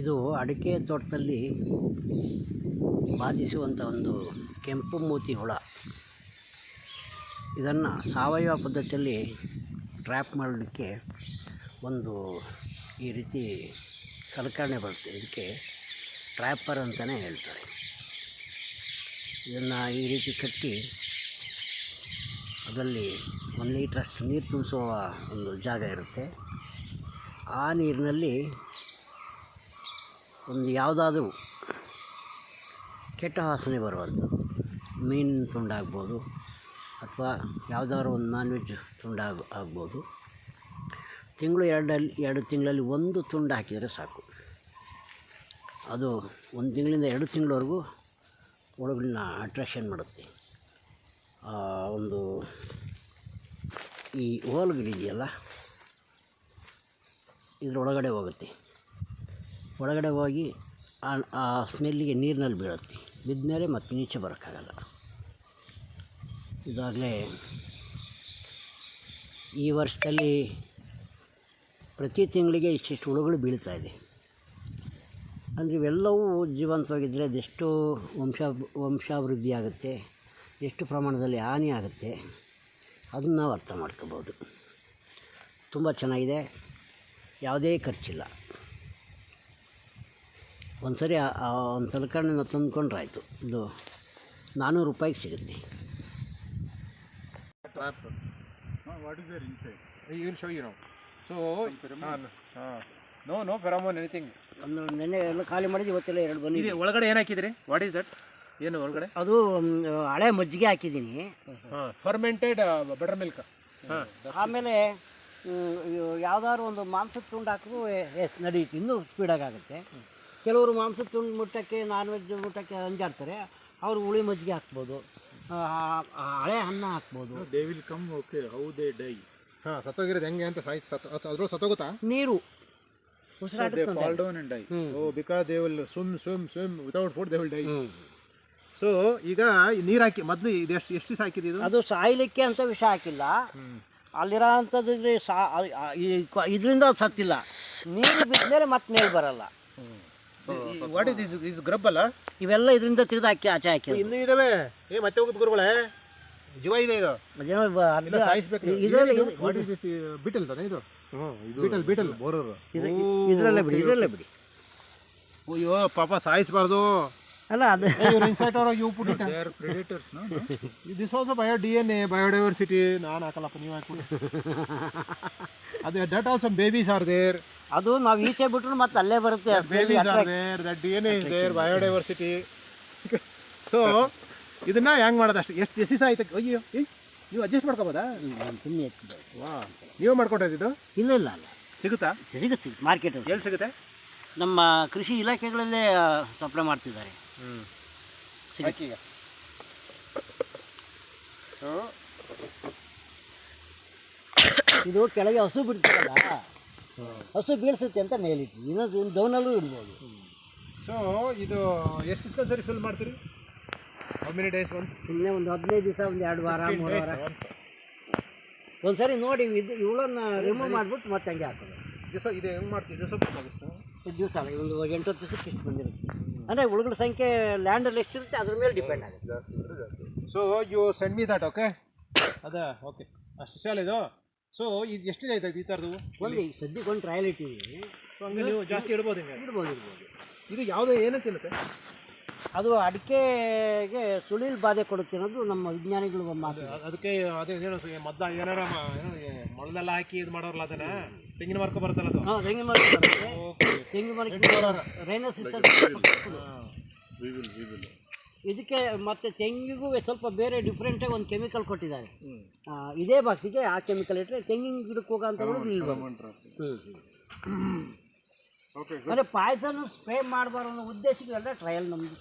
ಇದು ಅಡಿಕೆ ತೋಟದಲ್ಲಿ ಬಾಧಿಸುವಂಥ ಒಂದು ಕೆಂಪು ಮೂತಿ ಹುಳ. ಇದನ್ನು ಸಾವಯವ ಪದ್ಧತಿಯಲ್ಲಿ ಟ್ರ್ಯಾಪ್ ಮಾಡಲಿಕ್ಕೆ ಒಂದು ಈ ರೀತಿ ಸಲಕರಣೆ ಬರುತ್ತೆ. ಇದಕ್ಕೆ ಟ್ರ್ಯಾಪರ್ ಅಂತಲೇ ಹೇಳ್ತಾರೆ. ಇದನ್ನು ಈ ರೀತಿ ಕಟ್ಟಿ ಅದರಲ್ಲಿ ಒಂದು ಲೀಟ್ರಷ್ಟು ನೀರು ತುಂಬಿಸುವ ಒಂದು ಜಾಗ ಇರುತ್ತೆ. ಆ ನೀರಿನಲ್ಲಿ ಒಂದು ಯಾವುದಾದ್ರೂ ಕೆಟ್ಟ ವಾಸನೆ ಬರುವಂಥದ್ದು ಮೀನಿನ ತುಂಡಾಗ್ಬೋದು ಅಥವಾ ಯಾವುದಾದ್ರು ಒಂದು ನಾನ್ ವೆಜ್ ತುಂಡಾಗ, ಆಗ್ಬೋದು. ತಿಂಗಳು ಎರಡಲ್ಲಿ ಎರಡು ತಿಂಗಳಲ್ಲಿ ಒಂದು ತುಂಡು ಹಾಕಿದರೆ ಸಾಕು. ಅದು ಒಂದು ತಿಂಗಳಿಂದ ಎರಡು ತಿಂಗಳವರೆಗೂ ಒಳಗಿನ ಅಟ್ರಾಕ್ಷನ್ ಮಾಡುತ್ತೆ. ಒಂದು ಈ ಹೋಲ್ಗಳಿದೆಯಲ್ಲ, ಇದರೊಳಗಡೆ ಹೋಗುತ್ತೆ. ಒಳಗಡೆ ಹೋಗಿ ಆ ಸ್ಮೆಲ್ಲಿಗೆ ನೀರಿನಲ್ಲಿ ಬೀಳುತ್ತೆ. ಬಿದ್ದಮೇಲೆ ಮತ್ತೆ ನೀಚೆ ಬರೋಕ್ಕಾಗಲ್ಲ. ಇದಾಗಲೇ ಈ ವರ್ಷದಲ್ಲಿ ಪ್ರತಿ ತಿಂಗಳಿಗೆ ಇಷ್ಟಿಷ್ಟು ಹುಳುಗಳು ಬೀಳ್ತಾ ಇದೆ. ಅಂದರೆ ಇವೆಲ್ಲವೂ ಜೀವಂತವಾಗಿದ್ದರೆ ಅದೆಷ್ಟು ವಂಶ ವಂಶಾಭಿವೃದ್ಧಿ ಆಗುತ್ತೆ, ಎಷ್ಟು ಪ್ರಮಾಣದಲ್ಲಿ ಹಾನಿ ಆಗುತ್ತೆ, ಅದನ್ನು ನಾವು ಅರ್ಥ ಮಾಡ್ಕೋಬೋದು. ತುಂಬ ಚೆನ್ನಾಗಿದೆ. ಯಾವುದೇ ಖರ್ಚಿಲ್ಲ. ಒಂದು ಸರಿ ಒಂದು ಸಲಕರಣೆನ ತಂದುಕೊಂಡ್ರೆ ಆಯಿತು ಇದು ನಾನ್ನೂರು ರೂಪಾಯಿಗೆ ಸಿಗುತ್ತೆ. No no pheromone anything. ಒಂದು ನೆನ್ನೆ ಎಲ್ಲ ಖಾಲಿ ಮಾಡಿದ್ದು ಇವತ್ತೆಲ್ಲ ಎರಡು ಬಂದಿದೆ. ಒಳಗಡೆ ಏನು ಹಾಕಿದ್ರಿ? ವಾಟ್ ಈಸ್ ದಟ್ ಏನು ಒಳಗಡೆ? ಅದು ಹಳೆ ಮಜ್ಜಿಗೆ ಹಾಕಿದ್ದೀನಿ. ಫರ್ಮೆಂಟೆಡ್ ಬಟರ್ ಮಿಲ್ಕ್ ಹಾಂ. ಆಮೇಲೆ ಯಾವುದಾದ್ರು ಒಂದು ಮಾಂಸದ ತುಂಡು ಹಾಕಿದ್ರು ಎಸ್ ನಡೆಯುತ್ತೆ ಇನ್ನೂ ಸ್ಪೀಡಾಗಿ ಆಗುತ್ತೆ. ಕೆಲವರು ಮಾಂಸ ತುಂಡು ಮುಟ್ಟಕ್ಕೆ ನಾನ್ ವೆಜ್ ಮುಟ್ಟಕ್ಕೆ ಅಂಜಾಡ್ತಾರೆ. ಅವರು ಹುಳಿ ಮಜ್ಜಿಗೆ ಹಾಕ್ಬೋದು. ಹಳೆ ಅನ್ನ ಹಾಕ್ಬೋದು. They will come okay how they die. ಹಾಂ ಸತ್ತೋಗಿರೋದು ಹೆಂಗೆ ಅಂತ ಸಾಯ್ತು ಸತ್ತು ಅದ್ರಲ್ಲಿ ಸತ್ತೋಗುತ್ತಾ? ನೀರು. ಉಸಿರಾಟ fall down and. Hmm. Oh because they will swim swim swim without food they will die so ಈಗ ನೀರು ಹಾಕಿ ಮೊದಲು ಇದು ಎಷ್ಟು ಎಷ್ಟು ದಿವಸ ಹಾಕಿದ್ದು ಅದು ಸಾಯ್ಲಿಕ್ಕೆ ಅಂತ ವಿಷ ಹಾಕಿಲ್ಲ. ಅಲ್ಲಿರೋ ಅಂಥದ್ದಿದ್ರೆ ಸಾ ಇದರಿಂದ ಅದು ಸತ್ತಿಲ್ಲ. ನೀರು ಬಿದ್ಮೇಲೆ ಮತ್ತೆ ಮೇಲೆ ಬರಲ್ಲ. What is is is grub ಅಲ್ಲ? ಇವೆಲ್ಲ ಇದರಿಂದ ತೆಗೆದು ಹಾಕಿ ಆಚೆ ಹಾಕಿ ಇನ್ನೂ ಇದಾವೆ? ಏ ಮತ್ತೆ ಹೋಗುದು ಗುರುಗಳೇ? ಜೀವ ಇದೆ ಇದು. ಅದೇನೋ ಬ- ಅರ್ಧ- ಇಲ್ಲ ಸಾಯಿಸ್ಬೇಕು ನೀವು. ಇದರಲ್ಲಿ ಏನಿದು? What is ಬಿಟಲ್ ತಾನೆ ಇದು? ಬಿಟಲ್ ಬಿಟಲ್ ಇದು- ಇದರಲ್ಲೇ ಬಿಡಿ ಇದರಲ್ಲೇ ಬಿಡಿ. ಅಯ್ಯೋ ಪಾಪ ಸಾಯಿಸಬಾರ್ದು. ಅಲ್ಲ ಅದು ಇನ್ಸೈಟ್ ಅವ್ರ put? This also bio D N A biodiversity ನಾನು ಹಾಕಲ್ಲಪ್ಪ ನೀವು ಹಾಕಿ ಅದು that of some babies are there ಅದು ನಾವು ಈಚೆ ಬಿಟ್ರು ಮತ್ತೆ ಅಲ್ಲೇ ಬರುತ್ತೆ babies are there that D N is there biodiversity so ಇದನ್ನ ಹೆಂಗ್ ಮಾಡೋದು ಅಷ್ಟು. ಎಷ್ಟು ಎಷ್ಟು ದಿವಸ ಆಯ್ತು? ಅಯ್ಯೋ ನೀವು ಅಡ್ಜಸ್ಟ್ ಮಾಡ್ಕೋಬೋದಾ? ಸುಮ್ಮನೆ ವಾ ನೀವು ಮಾಡ್ಕೊಟ್ಟಿದ್ದು ಇದು ಇಲ್ಲ ಇಲ್ಲ ಅಲ್ಲ ಸಿಗುತ್ತಾ? ಸಿಗುತ್ತೆ ಸಿಗುತ್ತೆ. ಮಾರ್ಕೆಟಲ್ಲಿ ಎಲ್ಲಿ ಸಿಗುತ್ತೆ? ನಮ್ಮ ಕೃಷಿ ಇಲಾಖೆಗಳಲ್ಲೇ ಸಪ್ಲೈ ಮಾಡ್ತಿದ್ದಾರೆ. ಹ್ಞೂ ಇದು ಕೆಳಗೆ ಹಸು ಬಿಡ್ತಾರಲ್ಲ ಹಸು ಬೀಳ್ಸುತ್ತೆ ಅಂತ ಮೇಲಿಟ್ಟು. ಇನ್ನೊಂದು ಡೌನಲ್ಲೂ ಇಡ್ಬೋದು. ಸೊ ಇದು ಎಷ್ಟು ದಿವಸ ಸರಿ ಫಿಲ್ ಮಾಡ್ತೀರಿ? ಹೌ ಮೆನಿ ಡೇಸ್ ಸುಮ್ಮನೆ ಒಂದು ಹದಿನೈದು ದಿವಸ ಒಂದು ಎರಡು ವಾರ ಮೂರು ವಾರ ಒಂದು ಸರಿ ನೋಡಿ ಇದು ಇವಳನ್ನು ರಿಮೂವ್ ಮಾಡಿಬಿಟ್ಟು ಮತ್ತೆ ಹಂಗೆ ಹಾಕೋದು. ದಿವಸ ಇದು ಹೆಂಗೆ ಮಾಡ್ತೀವಿ ದಿವಸ ಬೇಕಾಗಿತ್ತು ಇದು ದಿವಸ ಅಲ್ಲ ಒಂದು ಎಂಟು ದಿವಸಕ್ಕೆ ಇಷ್ಟು ಬಂದಿರುತ್ತೆ. ಅಂದರೆ ಹುಳುಗಳ ಸಂಖ್ಯೆ ಲ್ಯಾಂಡಲ್ಲಿ ಎಷ್ಟಿರುತ್ತೆ ಅದ್ರ ಮೇಲೆ ಡಿಪೆಂಡ್ ಆಗುತ್ತೆ. So you send me that okay ಅದೇ ಓಕೆ ಅಷ್ಟು ಶಾಲ ಇದು? ಸೊ ಇದು ಎಷ್ಟಿದೆ ಆಯ್ತು ಈ ಥರದ್ದು? ಒಂದು ಈಗ ಸದ್ಯಕ್ಕೆ ಒಂದು ಟ್ರಯಲ್ ಇಟ್ಟಿದ್ದೀವಿ ಸೊ ಹಂಗೆ ನೀವು ಜಾಸ್ತಿ ಇಡ್ಬೋದು ಹಿಂಗೆ? ಇಡ್ಬೋದು ಇಡ್ಬೋದು. ಇದು ಯಾವುದೇ ಏನು ತಿನ್ನುತ್ತೆ? ಅದು ಅಡಿಕೆಗೆ ಸುಳಿಲ್ ಬಾಧೆ ಕೊಡುತ್ತೆ ಅನ್ನೋದು ನಮ್ಮ ವಿಜ್ಞಾನಿಗಳು ಮಾತು. ಅದ್- ಅದಕ್ಕೆ ಅದೇ ಏನು ಮದ್ದ ಏನಾರ ಮೊಳದೆಲ್ಲ ಹಾಕಿ ಇದು ಮಾಡೋರಲ್ಲ ಅದನ್ನ? ತೆಂಗಿನ ಮರಕ್ಕೆ ಬರುತ್ತಲ್ಲ ಅದು? ಹಾಂ ತೆಂಗಿನ ಮರ ತೆಂಗಿನ ಮರಕ್ಕೆ ರೈನ ಸಿಸ್ಟಮ್ ಇದಕ್ಕೆ ಮತ್ತೆ ತೆಂಗಿಗೂ ಸ್ವಲ್ಪ ಬೇರೆ ಡಿಫ್ರೆಂಟಾಗಿ ಒಂದು ಕೆಮಿಕಲ್ ಕೊಟ್ಟಿದ್ದಾರೆ. ಇದೇ ಬಾಕ್ಸಿಗೆ ಆ ಕೆಮಿಕಲ್ ಇಟ್ಟರೆ ತೆಂಗಿನ ಗಿಡಕ್ಕೆ ಹೋಗೋ ಅಂತ Pheromone trap. ಓಕೆ ಅಂದರೆ ಪಾಯ್ಸನ್ನು ಸ್ಪ್ರೇ ಮಾಡಬಾರ್ದು ಅನ್ನೋ ಉದ್ದೇಶಗಳೆಲ್ಲ ಟ್ರಯಲ್ ನಮ್ಮದು